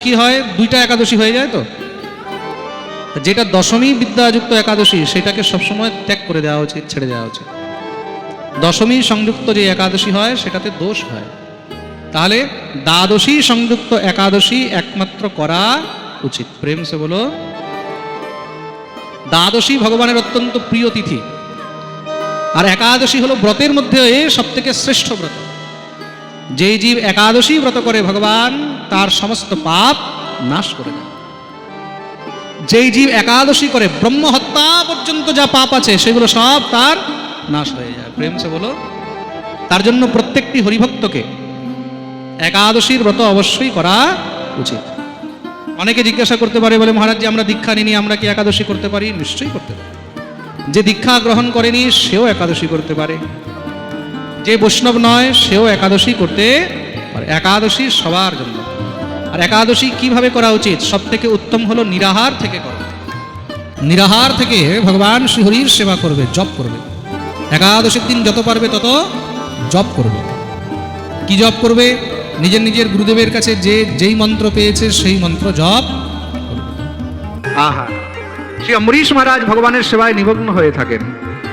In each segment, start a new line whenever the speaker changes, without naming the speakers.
কি হয়? দুইটা একাদশী হয়ে যায় তো? যেটা দশমী বিদ্যাযুক্ত একাদশী, সেটাকে সবসময় ত্যাগ করে দেওয়া উচিত, ছেড়ে দেওয়া উচিত। দশমী সংযুক্ত যে একাদশী হয়, সেটাতে দোষ হয়। তাহলে দ্বাদশী সংযুক্ত একাদশী একমাত্র করা উচিত। প্রেম সে বলো। দ্বাদশী ভগবানের অত্যন্ত প্রিয় তিথি। আর একাদশী হলো ব্রতের মধ্যে সব থেকে শ্রেষ্ঠ ব্রত। যেই জীব একাদশী ব্রত করে ভগবান, তার সমস্ত পাপ নাশ করে দেয়। যেই জীব একাদশী করে ব্রহ্ম হত্যা পর্যন্ত যা পাপ আছে, সেগুলো সব তার নাশ হয়ে যায়। প্রেম সে বলো, তার জন্য প্রত্যেকটি হরিভক্তকে একাদশীর ব্রত অবশ্যই করা উচিত। অনেকে জিজ্ঞাসা করতে পারে, বলে মহারাজ যে আমরা দীক্ষা নিনি আমরা কি একাদশী করতে পারি? নিশ্চয়ই করতে পারি। যে দীক্ষা গ্রহণ করেনি, সেও একাদশী করতে পারে। যে বৈষ্ণব নয়, সেও একাদশী করতে পারে। একাদশী সবার জন্য। আর একাদশী কীভাবে করা উচিত? সব থেকে উত্তম হলো নিরাহার থেকে করা। নিরাহার থেকে ভগবান শ্রীহরির সেবা করবে, জপ করবে। একাদশীর দিন যত পারবে তত জপ করবে। কি জপ করবে? নিজের নিজের গুরুদেবের কাছে যে যেই মন্ত্র পেয়েছে, সেই মন্ত্র জপ
আহা! শ্রী অম্বরীশ মহারাজ ভগবানের সেবায় নিমগ্ন হয়ে থাকেন।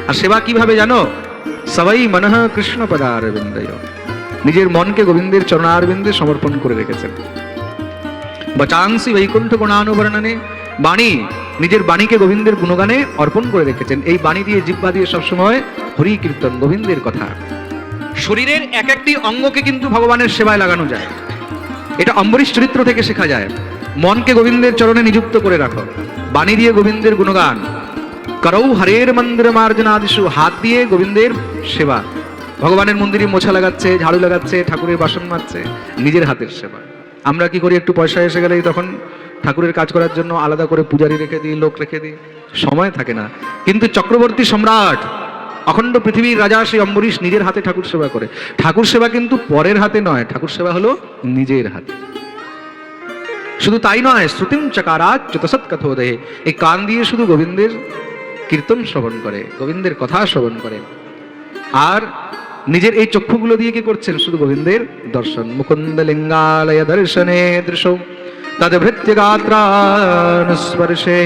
আর সেবা কীভাবে জানো? সবাই মনঃ কৃষ্ণ পদারবিন্দয়। নিজের মনকে গোবিন্দের চরণারবিন্দে সমর্পণ করে রেখেছেন। বচাংসি বৈকুণ্ঠ গুণানুবর্ণনে বাণী, নিজের বাণীকে গোবিন্দের গুণগানে অর্পণ করে রেখেছেন। এই বাণী দিয়ে জিব্বা দিয়ে সবসময় হরি কীর্তন, গোবিন্দের কথা। শরীরের এক একটি অঙ্গকে কিন্তু ভগবানের সেবায় লাগানো যায়। এটা অম্বরীশ চরিত্র থেকে শেখা যায়। মনকে গোবিন্দের চরণে নিযুক্ত করে রাখো। বাণী দিয়ে গোবিন্দের গুণগান। করৌ হরের মন্দির মার্জনাদিশু হাত দিয়ে গোবিন্দের সেবা। ভগবানের মন্দিরে মোছা লাগাচ্ছে, ঝাড়ু লাগাচ্ছে, ঠাকুরের বাসন মাজছে, নিজের হাতের সেবা। আমরা কি করি, একটু পয়সা এসে গেলেই তখন ঠাকুরের কাজ করার জন্য আলাদা করে পূজারি রেখে দিই, লোক রেখে দিই। সময় থাকে না। কিন্তু চক্রবর্তী সম্রাট, অখণ্ড পৃথিবীর রাজা শ্রী অম্বরীশ নিজের হাতে ঠাকুর সেবা করে। ঠাকুর সেবা কিন্তু পরের হাতে নয়, ঠাকুর সেবা হলো নিজের হাতে। শুধু তাই নয়, শ্রুতিম চকারাত চতসৎ কথোদয়ে এই কান দিয়ে শুধু গোবিন্দের কীর্তন শ্রবণ করে, গোবিন্দের কথা শ্রবণ করে। আর নিজের এই চক্ষুগুলো দিয়ে কি করছেন? শুধু গোবিন্দের দর্শন। মুকুন্দ লিঙ্গালয় দর্শনে দৃশ তদভৃত্য গাত্রানুস্পর্শে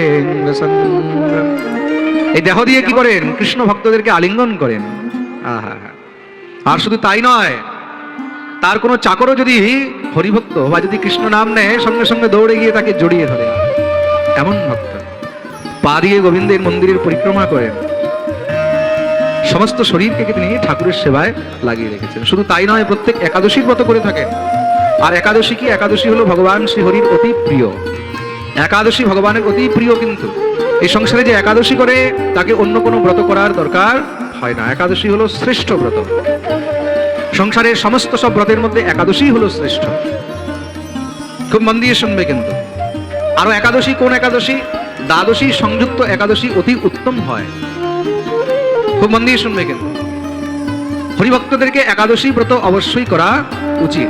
এই দেহ দিয়ে কি করেন? কৃষ্ণ ভক্তদেরকে আলিঙ্গন করেন। আহা আর শুধু তাই নয়, তার কোনো চাকরও যদি হরিভক্ত বা যদি কৃষ্ণ নাম নেয়, সঙ্গে সঙ্গে দৌড়ে গিয়ে তাকে জড়িয়ে ধরে। এমন ভক্ত। পা দিয়ে গোবিন্দের মন্দিরের পরিক্রমা করেন। সমস্ত শরীরকে তিনি ঠাকুরের সেবায় লাগিয়ে রেখেছেন। শুধু তাই নয়, প্রত্যেক একাদশীর মতো করে থাকেন। আর একাদশী কি? একাদশী হলো ভগবান শ্রীহরির অতি প্রিয়। একাদশী ভগবানের অতি প্রিয় কিন্তু। এই সংসারে যে একাদশী করে, তাকে অন্য কোনো ব্রত করার দরকার হয় না। একাদশী হলো শ্রেষ্ঠ ব্রত। সংসারের সমস্ত সব ব্রতের মধ্যে একাদশী হলো শ্রেষ্ঠ। খুব মন দিয়ে শুনবে কিন্তু। আরও একাদশী, কোন একাদশী? দ্বাদশী সংযুক্ত একাদশী অতি উত্তম হয়। খুব মন দিয়ে শুনবে কিন্তু। হরিভক্তদেরকে একাদশী ব্রত অবশ্যই করা উচিত।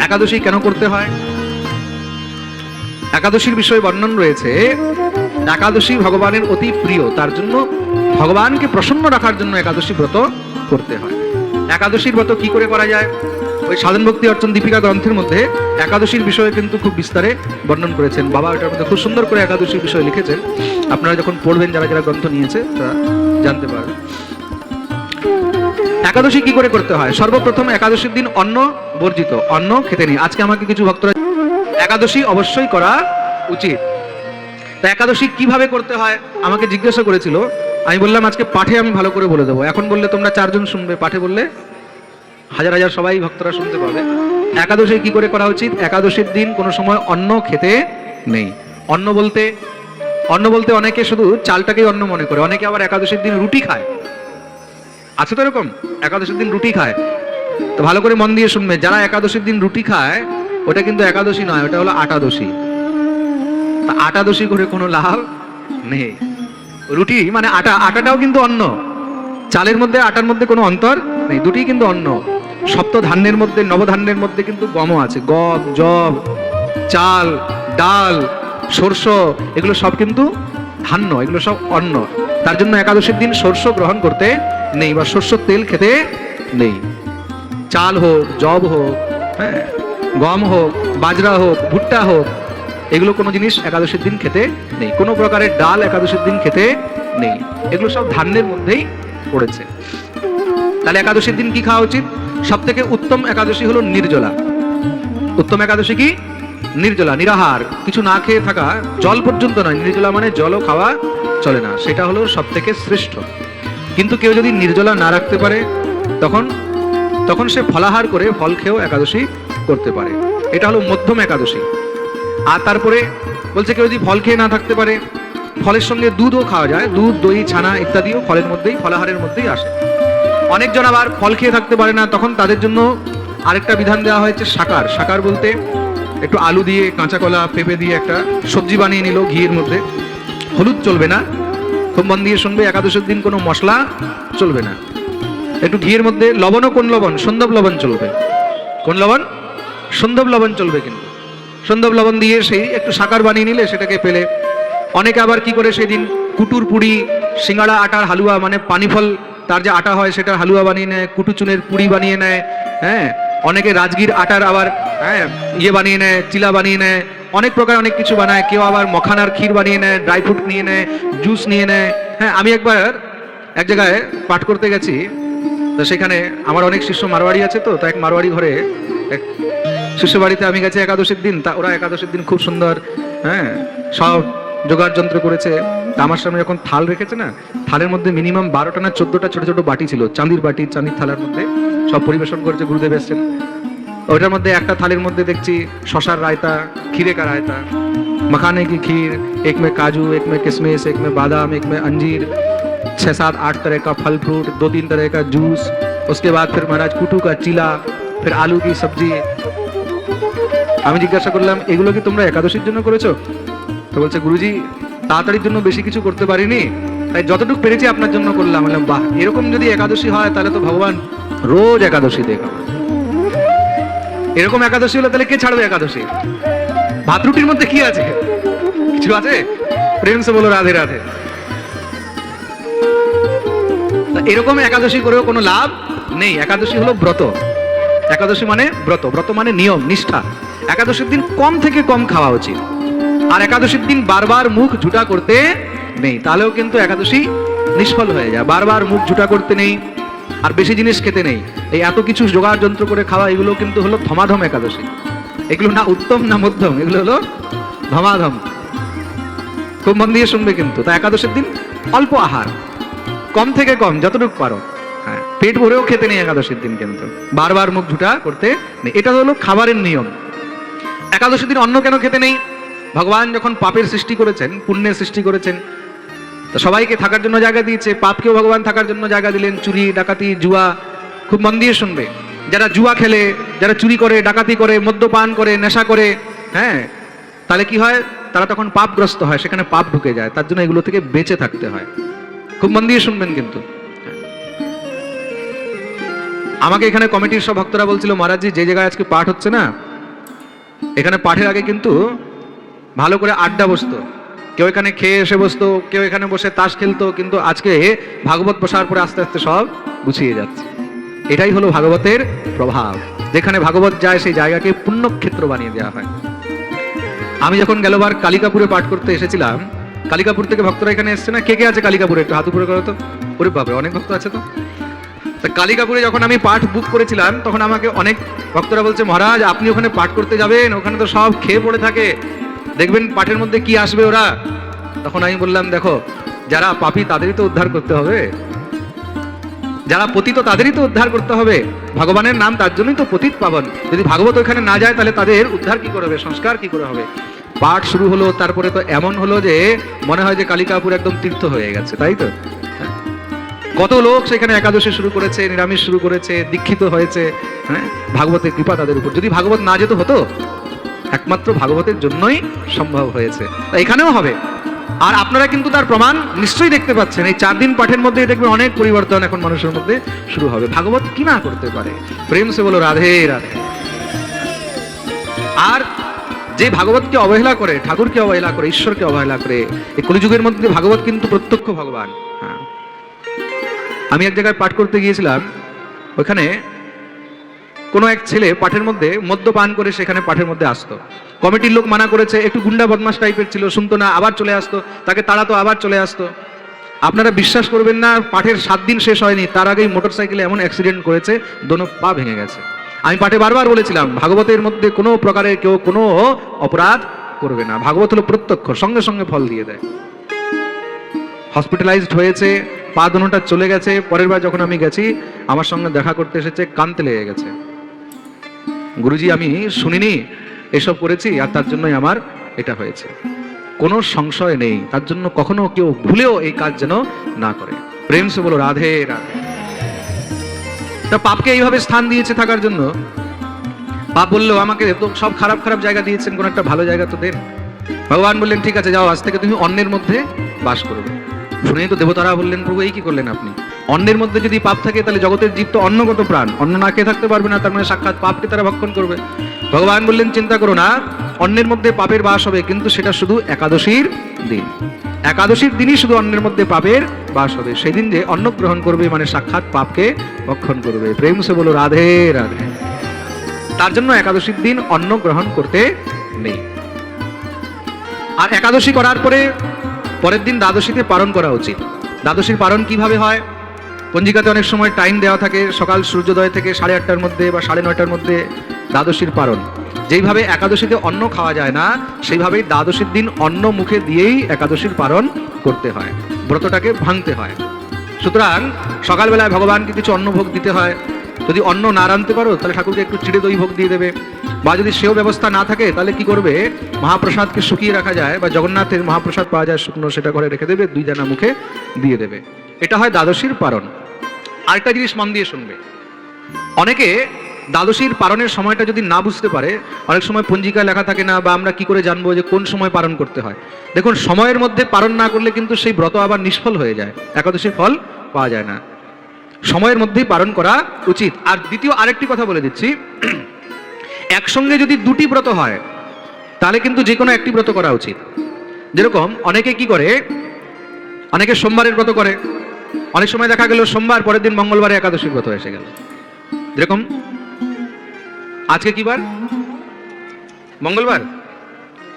একাদশী কেন করতে হয়? একাদশীর বিষয়ে বর্ণন রয়েছে, একাদশী ভগবানের অতি প্রিয়, তার জন্য ভগবানকে প্রসন্ন রাখার জন্য একাদশী ব্রত করতে হয়। একাদশীর ব্রত কি করে করা যায়? ওই সাধন ভক্তি অর্চন দীপিকা গ্রন্থের মধ্যে একাদশীর বিষয়ে কিন্তু খুব বিস্তারে বর্ণন করেছেন। বাবা এটার মধ্যে খুব সুন্দর করে একাদশীর বিষয়ে লিখেছেন। আপনারা যখন পড়বেন, যারা যারা গ্রন্থ নিয়েছে, তারা জানতে পারবেন। একাদশী কি করে করতে হয়? সর্বপ্রথম একাদশীর দিন অন্ন বর্জিত, অন্ন খেতে নেই আজকে আমাকে কিছু ভক্তরা একাদশী অবশ্যই করা উচিত। তা একাদশী কীভাবে করতে হয়? আমাকে জিজ্ঞাসা করেছিল। আমি বললাম, আজকে পাঠে আমি ভালো করে বলে দেবো। এখন বললে তোমরা চারজন শুনবে, পাঠে বললে হাজার হাজার সবাই ভক্তরা শুনতে পাবে। একাদশী কি করে করা উচিত? একাদশীর দিন কোনো সময় অন্ন খেতে নেই। অন্ন বলতে অন্ন বলতে অনেকে শুধু চালটাকেই অন্ন মনে করে। অনেকে আবার একাদশীর দিন রুটি খায়। আছে তো এরকম? একাদশীর দিন রুটি খায়। তো ভালো করে মন দিয়ে শুনবে, যারা একাদশীর দিন রুটি খায়, ওটা কিন্তু একাদশী নয়, ওটা হলো আটাদশী। আটাদশী করে কোনো লাভ নেই। রুটি মানে আটা, আটাটাও কিন্তু অন্ন। চালের মধ্যে, আটার মধ্যে কোনো অন্তর নেই দুটি কিন্তু অন্ন। সপ্ত ধান্যের মধ্যে, নবধান্যের মধ্যে কিন্তু গমও আছে। গম, জব, চাল, ডাল, সর্ষ, এগুলো সব কিন্তু ধান্য, এগুলো সব অন্ন। তার জন্য একাদশীর দিন শস্য গ্রহণ করতে নেই বা শস্য তেল খেতে নেই। চাল হোক, জব হোক হ্যাঁ গম হোক, বাজরা হোক, ভুট্টা হোক, এগুলো কোনো জিনিস একাদশীর দিন খেতে নেই। কোনো প্রকারের ডাল একাদশীর দিন খেতে নেই। এগুলো সব ধান্যের মধ্যেই পড়েছে। তাহলে একাদশীর দিন কি খাওয়া উচিত? সব থেকে উত্তম একাদশী হলো নির্জলা। উত্তম একাদশী কি? নির্জলা, নিরাহার। কিছু না খেয়ে থাকা, জল পর্যন্ত নয়। নির্জলা মানে জলও খাওয়া চলে না। সেটা হলো সব থেকে শ্রেষ্ঠ। কিন্তু কেউ যদি নির্জলা না রাখতে পারে, তখন তখন সে ফলাহার করে ফল খেয়েও একাদশী করতে পারে। এটা হলো মধ্যম একাদশী। আর তারপরে বলছে কেউ যদি ফল খেয়ে না থাকতে পারে ফলের সঙ্গে দুধও খাওয়া যায়। দুধ, দই, ছানা ইত্যাদিও ফলের মধ্যেই, ফলাহারের মধ্যেই আসে। অনেকজন আবার ফল খেয়ে থাকতে পারে না, তখন তাদের জন্য আরেকটা বিধান দেওয়া হয়েছে সাকার। সাকার বলতে একটু আলু দিয়ে কাঁচা কলা, পেঁপে দিয়ে একটা সবজি বানিয়ে নিল ঘিয়ের মধ্যে। হলুদ চলবে না। খুব দিয়ে শুনবে, একাদশের দিন কোনো মশলা চলবে না। একটু ঘিয়ের মধ্যে লবণও কোন লবণ? সন্দব লবণ চলবে। কোন লবণ? সন্দব লবণ চলবে কিন্তু। সন্দব লবণ দিয়ে সেই একটু সাকার বানিয়ে নিলে সেটাকে পেলে অনেকে আবার কি করে সেদিন কুটুর পুরি, সিঙ্গাড়া আটার হালুয়া মানে পানি ফল তার যে আটা হয় সেটা হালুয়া বানিয়ে নেয় কুটু চুনের পুরি বানিয়ে নেয় হ্যাঁ? অনেকে রাজগীর আটার আবার হ্যাঁ ইয়ে বানিয়ে নেয়, চিলা বানিয়ে নেয়, অনেক প্রকার অনেক কিছু বানায়। কেউ আবার মখানার ক্ষীর বানিয়ে নেয়, ড্রাই ফ্রুট নিয়ে নেয়, জুস নিয়ে নেয়। হ্যাঁ আমি একবার এক জায়গায় পাঠ করতে গেছি, তো সেখানে আমার অনেক শিষ্য মারোয়াড়ি আছে তো তো এক মারোয়াড়ি ঘরে এক শিষ্য বাড়িতে আমি গেছি একাদশীর দিন, তা ওরা একাদশীর দিন খুব সুন্দর হ্যাঁ সব জোগাড় যন্ত্র করেছে তা আমার সামনে যখন থাল রেখেছে না থালের মধ্যে মিনিমাম বারোটা না চোদ্দটা ছোট ছোট বাটি ছিল চাঁদির বাটি চাঁদির থালার মধ্যে সব পরিবেশন করেছে গুরুদেব এসছেন ওটার মধ্যে একটা থালের মধ্যে দেখছি শশার রায়তা खीरे का रायता मखाने की खीर एक में काजू एक में किशमिश एक में बादाम एक में अंजीर छः सात आठ तरह का फल फ्रूट दो तीन तरह का जूस उसके बाद फिर महाराज कुटू का चिला फिर आलू की सब्जी আমি জিজ্ঞাসা করলাম এগুলো কি তোমরা একাদশীর জন্য করেছো তো বলছে, গুরুজি, তাড়াতাড়ির জন্য বেশি কিছু করতে পারিনি। তাই যতটুকু পেরেছি আপনার জন্য করলাম। বললাম, বাহ, এরকম যদি একাদশী হয়, তাহলে তো ভগবান রোজ একাদশী দেখা এরকম একাদশী হলে তাহলে কে ছাড়বে একাদশী? ভাত রুটির মধ্যে কি আছে? কিছু আছে? প্রেম সে বলো, রাধে রাধে। এরকম একাদশী করেও কোনো লাভ নেই। একাদশী হলো ব্রত। একাদশী মানে ব্রত। ব্রত মানে নিয়ম, নিষ্ঠা। একাদশীর দিন কম থেকে কম খাওয়া উচিত। আর একাদশীর দিন বারবার মুখ ঝুটা করতে নেই। তাহলেও কিন্তু একাদশী নিষ্ফল হয়ে যায়। বারবার মুখ ঝুটা করতে নেই আর বেশি জিনিস খেতে নেই। এই এত কিছু জোগাড় যন্ত্র করে খাওয়া, এগুলো কিন্তু হলো ধমাধম একাদশী। এগুলো না উত্তম না মধ্যম, এগুলো হলো ধমাধম। খুব মন দিয়ে শুনবে কিন্তু। তা একাদশের দিন অল্প আহার। কম থেকে কম, যতটুকু পারো। হ্যাঁ পেট ভরেও খেতে নেই একাদশীর দিন কিন্তু। বারবার মুখ ঝুটা করতে নেই। এটা হলো খাবারের নিয়ম। একাদশীর দিন অন্য কেন খেতে নেই? ভগবান যখন পাপের সৃষ্টি করেছেন, পুণ্যের সৃষ্টি করেছেন, তো সবাইকে থাকার জন্য জায়গা দিয়েছে, পাপকেও ভগবান থাকার জন্য জায়গা দিলেন, চুরি, ডাকাতি, জুয়া, খুব মন দিয়ে শুনবে। যারা জুয়া খেলে, যারা চুরি করে, ডাকাতি করে, মদ্যপান করে, নেশা করে হ্যাঁ তাহলে কি হয়? তারা তখন পাপগ্রস্ত হয়, সেখানে পাপ ঢুকে যায়, তার জন্য এগুলো থেকে বেঁচে থাকতে হয়। খুব মন দিয়ে শুনবেন কিন্তু। আমাকে এখানে কমিটির সব ভক্তরা বলছিল মহারাজজি যে জায়গায় আজকে পাঠ হচ্ছে না, এখানে পাঠের আগে কিন্তু ভালো করে আড্ডা বসতো। কেউ এখানে খেয়ে এসে বসতো, কেউ এখানে বসে তাস খেলতো, কিন্তু আজকে ভাগবত বসার পরে আস্তে আস্তে সব গুছিয়ে যাচ্ছে। এটাই হলো ভাগবতের প্রভাব। যেখানে ভাগবত যায়, সেই জায়গাকে পুণ্যক্ষেত্র বানিয়ে দেওয়া হয়। আমি যখন গেলবার কালিকাপুরে পাঠ করতে এসেছিলাম, কালিকাপুর থেকে ভক্তরা এখানে এসছে না? কে কে আছে কালিকাপুরে? একটু হাত উপরে করো তো। ওরে অনেক ভক্ত আছে তো। তা কালিকাপুরে যখন আমি পাঠ বুক করেছিলাম, তখন আমাকে অনেক ভক্তরা বলছে, মহারাজ, আপনি ওখানে পাঠ করতে যাবেন? ওখানে তো সব খেয়ে পড়ে থাকে। দেখবেন পাঠের মধ্যে কি আসবে ওরা? তখন আমি বললাম, দেখো, যারা পাপী তাদেরই তো উদ্ধার করতে হবে। যারা পতিত তাদেরই তো উদ্ধার করতে হবে। ভগবানের নাম তার জন্যই তো পতিত পাবন। যদি ভাগবত ওখানে না যায়, তাহলে তাদের উদ্ধার কি করে হবে? সংস্কার কি করে হবে? পাঠ শুরু হলো, তারপরে তো এমন হলো যে, মনে হয় যে কালিকাপুর একদম তীর্থ হয়ে গেছে, তাই তো? হ্যাঁ। কত লোক সেখানে একাদশী শুরু করেছে, নিরামিষ শুরু করেছে, দীক্ষিত হয়েছে হ্যাঁ? ভাগবতের কৃপা তাদের উপর। যদি ভাগবত না যেত, হতো? একমাত্র ভাগবতের জন্যই সম্ভব হয়েছে। তা এখানেও হবে। আর আপনারা কিন্তু তার প্রমাণ নিশ্চয়ই দেখতে পাচ্ছেন। এই চার দিন পাঠের মধ্যে দেখবেন অনেক পরিবর্তন এখন মানুষের মধ্যে শুরু হবে। ভাগবত কি না করতে পারে? প্রেম সে বলো, রাধে রাধে। আর যে ভাগবতকে অবহেলা করে, ঠাকুরকে অবহেলা করে, ঈশ্বরকে অবহেলা করে, এই কলিযুগের মধ্যে ভাগবত কিন্তু প্রত্যক্ষ ভগবান। হ্যাঁ। আমি এক জায়গায় পাঠ করতে গিয়েছিলাম। ওখানে কোনো এক ছেলে পাঠের মধ্যে মদ্যপান করে সেখানে পাঠের মধ্যে আসতো। কমিটির লোক মানা করেছে, একটু গুন্ডা বদমাস টাইপের ছিল, শুনতো না, আবার চলে আসতো, তাকে তাড়াতো আবার চলে আসতো। আপনারা বিশ্বাস করবেন না, পাঠের সাত দিন শেষ হয়নি, তার আগেই মোটরসাইকেলে এমন অ্যাক্সিডেন্ট করেছে, দোনো পা ভেঙে গেছে। আমি পাঠে বারবার বলেছিলাম, ভাগবতের মধ্যে কোনো প্রকারের কেউ কোনো অপরাধ করবে না, ভাগবত হলো প্রত্যক্ষ, সঙ্গে সঙ্গে ফল দিয়ে দেয়। হসপিটালাইজড হয়েছে, পা দোনোটা চলে গেছে, পরের বার যখন আমি গেছি, আমার সঙ্গে দেখা করতে এসেছে, কানতে লেগে গেছে। গুরুজি, আমি শুনিনি, এসব করেছি, আর তার জন্যই আমার এটা হয়েছে। কোনো সংশয় নেই, তার জন্য কখনো কেউ ভুলেও এই কাজ যেন না করে। প্রেম সে বলো, রাধে রাধে। তা পাপকে এইভাবে স্থান দিয়েছে থাকার জন্য? পাপ বলল আমাকে তো সব খারাপ খারাপ জায়গা দিয়েছেন, কোন একটা ভালো জায়গা তো দেন। ভগবান বললেন, ঠিক আছে, যাও, আজ থেকে তুমি অন্যের মধ্যে বাস করবে। শুনেই তো দেবতারা বললেন, প্রভু, এই কি করলেন আপনি? অন্যের মধ্যে যদি পাপ থাকে, তাহলে জগতের জীব তো অন্নগত প্রাণ। অন্ন না খেয়ে থাকতে পারবে না, তার মানে সাক্ষাৎ পাপকে তারা ভক্ষণ করবে। ভগবান বললেন, চিন্তা করো না, অন্যের মধ্যে পাপের বাস হবে, কিন্তু সেটা শুধু একাদশীর দিন। একাদশীর দিনই শুধু অন্যের মধ্যে পাপের বাস হবে। সেদিন যে অন্ন গ্রহণ করবে মানে সাক্ষাৎ পাপকে ভক্ষণ করবে। প্রেম সে বলো, রাধে রাধে। তার জন্য একাদশীর দিন অন্ন গ্রহণ করতে নেই। আর একাদশী করার পরে, পরের দিন দ্বাদশীতে পালন করা উচিত। দ্বাদশীর পালন কীভাবে হয়? পঞ্জিকাতে অনেক সময় টাইম দেওয়া থাকে, সকাল সূর্যোদয় থেকে সাড়ে আটটার মধ্যে বা সাড়ে নয়টার মধ্যে দ্বাদশীর পালন। যেইভাবে একাদশীতে অন্ন খাওয়া যায় না, সেইভাবেই দ্বাদশীর দিন অন্ন মুখে দিয়েই একাদশীর পালন করতে হয়। ব্রতটাকে ভাঙতে হয়। সুতরাং সকালবেলায় ভগবানকে কিছু অন্ন ভোগ দিতে হয়। যদি অন্ন না রাঁধতে পারো, তাহলে ঠাকুরকে একটু চিড়ে দই ভোগ দিয়ে দেবে। বা যদি সেও ব্যবস্থা না থাকে, তাহলে কি করবে? মহাপ্রসাদকে শুকিয়ে রাখা যায় বা জগন্নাথের মহাপ্রসাদ পাওয়া যায় শুকনো, সেটা ঘরে রেখে দেবে, দুই দানা মুখে দিয়ে দেবে। এটা হয় দ্বাদশীর পারণ আরেকটা জিনিস মন দিয়ে শুনবে। অনেকে দ্বাদশীর পালনের সময়টা যদি না বুঝতে পারে, অনেক সময় পঞ্জিকায় লেখা থাকে না বা আমরা কি করে জানব যে কোন সময় পালন করতে হয়। দেখুন, সময়ের মধ্যে পালন না করলে কিন্তু সেই ব্রত আবার নিষ্ফল হয়ে যায়, একাদশীর ফল পাওয়া যায় না। সময়ের মধ্যেই পালন করা উচিত। আর দ্বিতীয় আরেকটি কথা বলে দিচ্ছি, একসঙ্গে যদি দুটি ব্রত হয়, তাহলে কিন্তু যে কোনো একটি ব্রত করা উচিত। যেরকম অনেকে কি করে, অনেকে সোমবারের ব্রত করে অনেক সময় দেখা গেল সোমবার পরের দিন মঙ্গলবারে একাদশীর ব্রত এসে গেল। যেরকম, আজকে কি বার? মঙ্গলবার?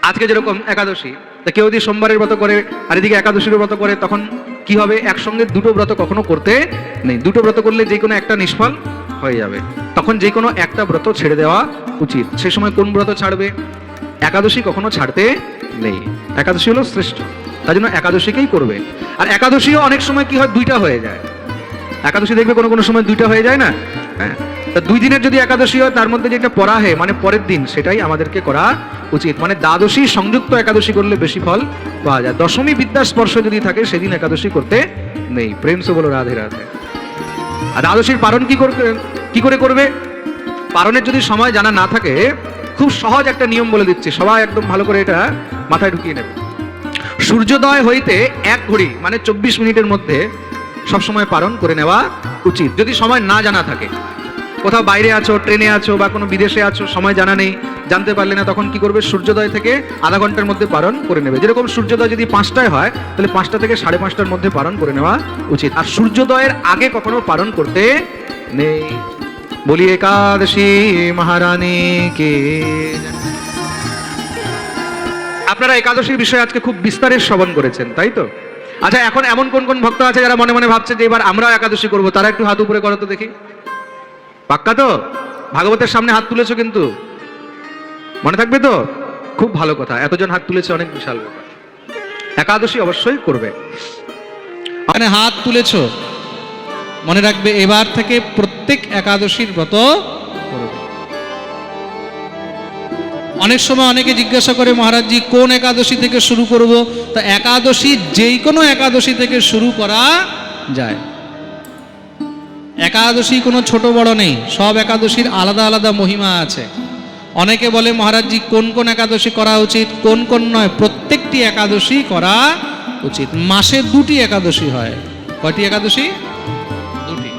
আজকে যেরকম একাদশী, তা কেউ যদি সোমবারের ব্রত করে আর এদিকে একাদশীর ব্রত করে, তখন কি হবে? একসঙ্গে দুটো ব্রত কখনো করতে নেই। দুটো ব্রত করলে যে কোনো একটা নিষ্ফল হয়ে যাবে। তখন যে কোনো একটা ব্রত ছেড়ে দেওয়া উচিত। সে সময় কোন ব্রত ছাড়বে? একাদশী কখনো ছাড়তে নেই। একাদশী হলো শ্রেষ্ঠ। তার জন্য একাদশীকেই করবে। আর একাদশীও অনেক সময় কি হয়, দুইটা হয়ে যায়। একাদশী দেখবে কোনো কোনো সময় দুইটা হয়ে যায় না? হ্যাঁ? তা দুই দিনের যদি একাদশী হয়, তার মধ্যে যেটা পড়া হয় মানে পরের দিন, সেটাই আমাদেরকে করা উচিত। মানে দ্বাদশী সংযুক্ত একাদশী করলে বেশি ফল পাওয়া যায়। দশমী বিদ্যা স্পর্শ যদি থাকে, সেদিন একাদশী করতে নেই। প্রেম সে বলো, রাধে রাধে। আর দ্বাদশীর পালন কি কি করে করবে? পালনের যদি সময় জানা না থাকে, খুব সহজ একটা নিয়ম বলে দিচ্ছি। সবাই একদম ভালো করে এটা মাথায় ঢুকিয়ে নেবে। সূর্যোদয় হইতে এক ঘড়ি মানে চব্বিশ মিনিটের মধ্যে সবসময় পালন করে নেওয়া উচিত। যদি সময় না জানা থাকে, কোথাও বাইরে আছো, ট্রেনে আছো বা কোনো বিদেশে আছো, সময় জানা নেই, জানতে পারলে না, তখন কি করবে? সূর্যোদয় থেকে আধা ঘণ্টার মধ্যে পালন করে নেবে। যেরকম সূর্যোদয় যদি পাঁচটায় হয়, তাহলে পাঁচটা থেকে সাড়ে পাঁচটার মধ্যে পালন করে নেওয়া উচিত। আর সূর্যোদয়ের আগে কখনো পালন করতে নেই। বলি একাদশী মহারানী কে আপনারা একাদশীর বিষয়ে আজকে খুব বিস্তারের শ্রবণ করেছেন, তাই তো? আচ্ছা এখন এমন কোন কোন ভক্ত আছে যারা মনে মনে ভাবছে যে এবার আমরাও একাদশী করব? তারা একটু হাত উপরে করো তো দেখি। পাক্কা তো? ভাগবতের সামনে হাত তুলেছো কিন্তু। মনে থাকবে তো? খুব ভালো কথা, এতজন হাত তুলেছে, অনেক বিশাল ব্যাপার। একাদশী অবশ্যই করবে।
মানে হাত তুলেছ। মনে রাখবে, এবার থেকে প্রত্যেক একাদশীর ব্রত করবে। অনেক সময় অনেকে জিজ্ঞাসা করে, মহারাজজি, কোন একাদশী থেকে শুরু করব? তা একাদশী যেই কোনো একাদশী থেকে শুরু করা যায়। একাদশী কোনো ছোট বড় নেই, সব একাদশীর আলাদা আলাদা মহিমা আছে। অনেকে বলে, মহারাজজি, কোন কোন একাদশী করা উচিত, কোন কোন নয়, প্রত্যেকটি একাদশী করা উচিত। মাসে দুটি একাদশী হয়। কয়টি একাদশী? দুটি।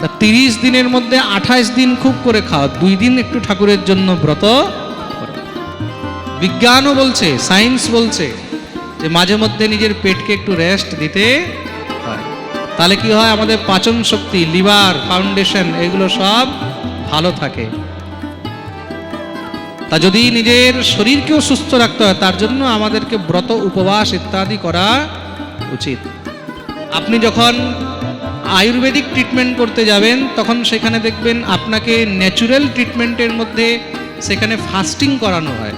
তা তিরিশ দিনের মধ্যে আঠাইশ দিন খুব করে খাও, দুই দিন একটু ঠাকুরের জন্য ব্রত। বিজ্ঞানও বলছে সায়েন্স বলছে যে মাঝে মধ্যে নিজের পেটকে একটু রেস্ট দিতে হয়। তাহলে কি হয়? আমাদের পাচন শক্তি লিভার ফাউন্ডেশন এগুলো সব ভালো থাকে। তা যদি নিজের শরীরকেও সুস্থ রাখতে হয়, তার জন্য আমাদেরকে ব্রত, উপবাস ইত্যাদি করা উচিত। আপনি যখন আয়ুর্বেদিক ট্রিটমেন্ট করতে যাবেন, তখন সেখানে দেখবেন আপনাকে ন্যাচুরাল ট্রিটমেন্টের মধ্যে সেখানে ফাস্টিং করানো হয়।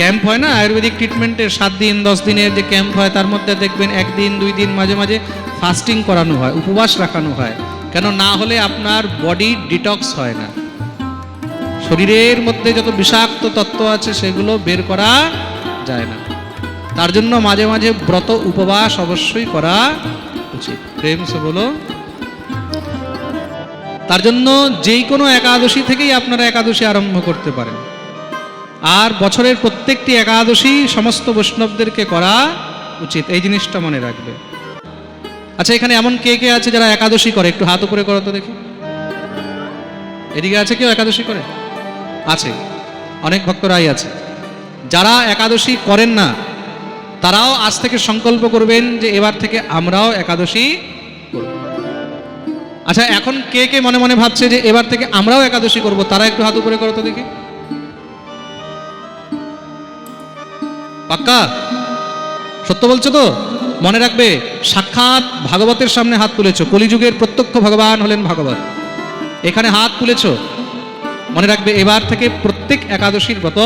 ক্যাম্প হয় না, আয়ুর্বেদিক ট্রিটমেন্টের সাত দিন, দশ দিনের যে ক্যাম্প হয়, তার মধ্যে দেখবেন একদিন, দুই দিন মাঝে মাঝে ফাস্টিং করানো হয়, উপবাস রাখানো হয়। কেন না হলে আপনার বডি ডিটক্স হয় না। শরীরের মধ্যে যত বিষাক্ত তত্ত্ব আছে, সেগুলো বের করা যায় না। তার জন্য মাঝে মাঝে ব্রত উপবাস অবশ্যই করা উচিত। প্রেম সে বলো। তার জন্য যেই কোনো একাদশী থেকেই আপনারা একাদশী আরম্ভ করতে পারেন। আর বছরের প্রত্যেকটি একাদশী সমস্ত বৈষ্ণবদেরকে করা উচিত। এই জিনিসটা মনে রাখবে। আচ্ছা এখানে এমন কে কে আছে যারা একাদশী করে? একটু হাত উপরে করো তো দেখি। এদিকে আছে কেউ একাদশী করে? আছে। অনেক ভক্তরাই আছে। যারা একাদশী করেন না, তারাও আজ থেকে সংকল্প করবেন যে এবার থেকে আমরাও একাদশী আচ্ছা এখন কে কে মনে মনে ভাবছে যে এবার থেকে আমরাও একাদশী করব? তারা একটু হাত উপরে করো তো দেখি। পাক্কা? সত্য বলছো তো? মনে রাখবে, সাক্ষাৎ ভাগবতের সামনে হাত তুলেছো। কলিযুগের প্রত্যক্ষ ভগবান হলেন ভাগবত। এখানে হাত তুলেছ। মনে রাখবে, এবার থেকে প্রত্যেক একাদশীর ব্রত